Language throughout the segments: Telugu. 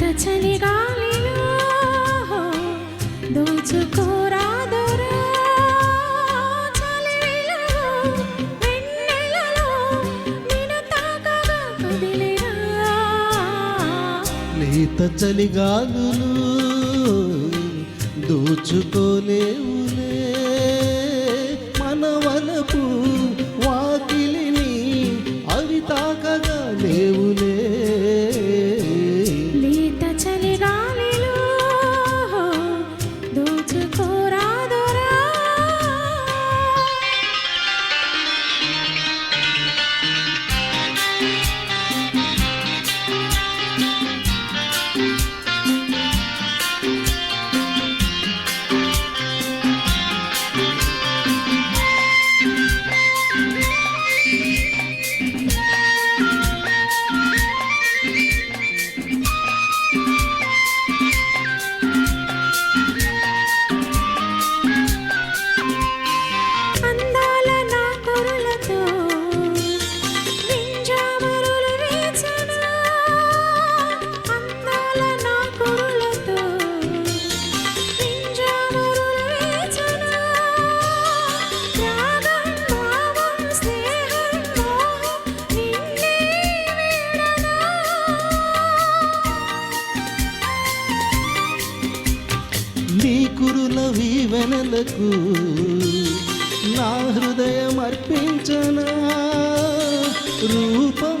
చలి గాలిలో దోచుకోరా చలివిలో వెన్నెలలో నిన్ను లేత చలిగాలులు దోచుకోలేవులే మనవనపు వాకిలిని అవి తాకగా లేవు నీ కురుల వీవెనలకు నా హృదయం అర్పించనా రూపం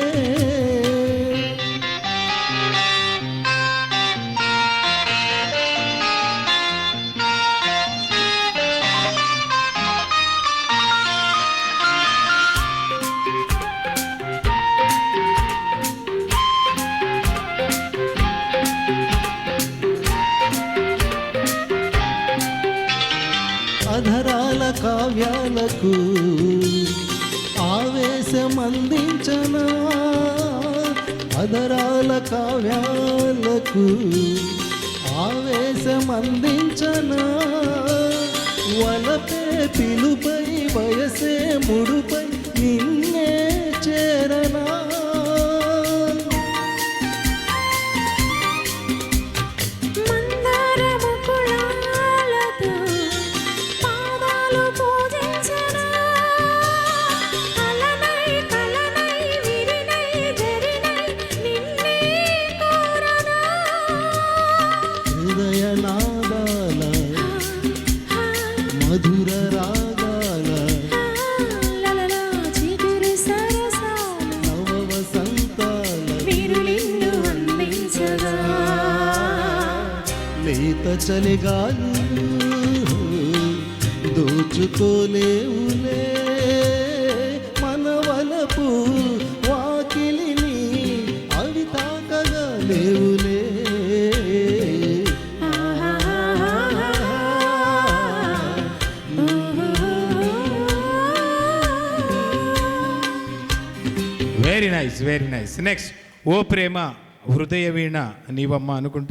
కావ్యాలకు ఆవేశం అందించనా అదరాల కావ్యాలకు ఆవేశం అందించనా వలపే పిలుపై వయసే ముడుపై నిన్నే చేరనా? మధుర రాగాల చిగురు సరసాల నవ వసంతాల విరులిన్ను అందించగా. లేత చలిగాలు దోచుకోలేవులే. మన వలపు వాకిలిని అవి తాకగా లేవులే very nice very nice next ఓ ప్రేమ హృదయ వీణ నీవమ్మ అనుకుంటూ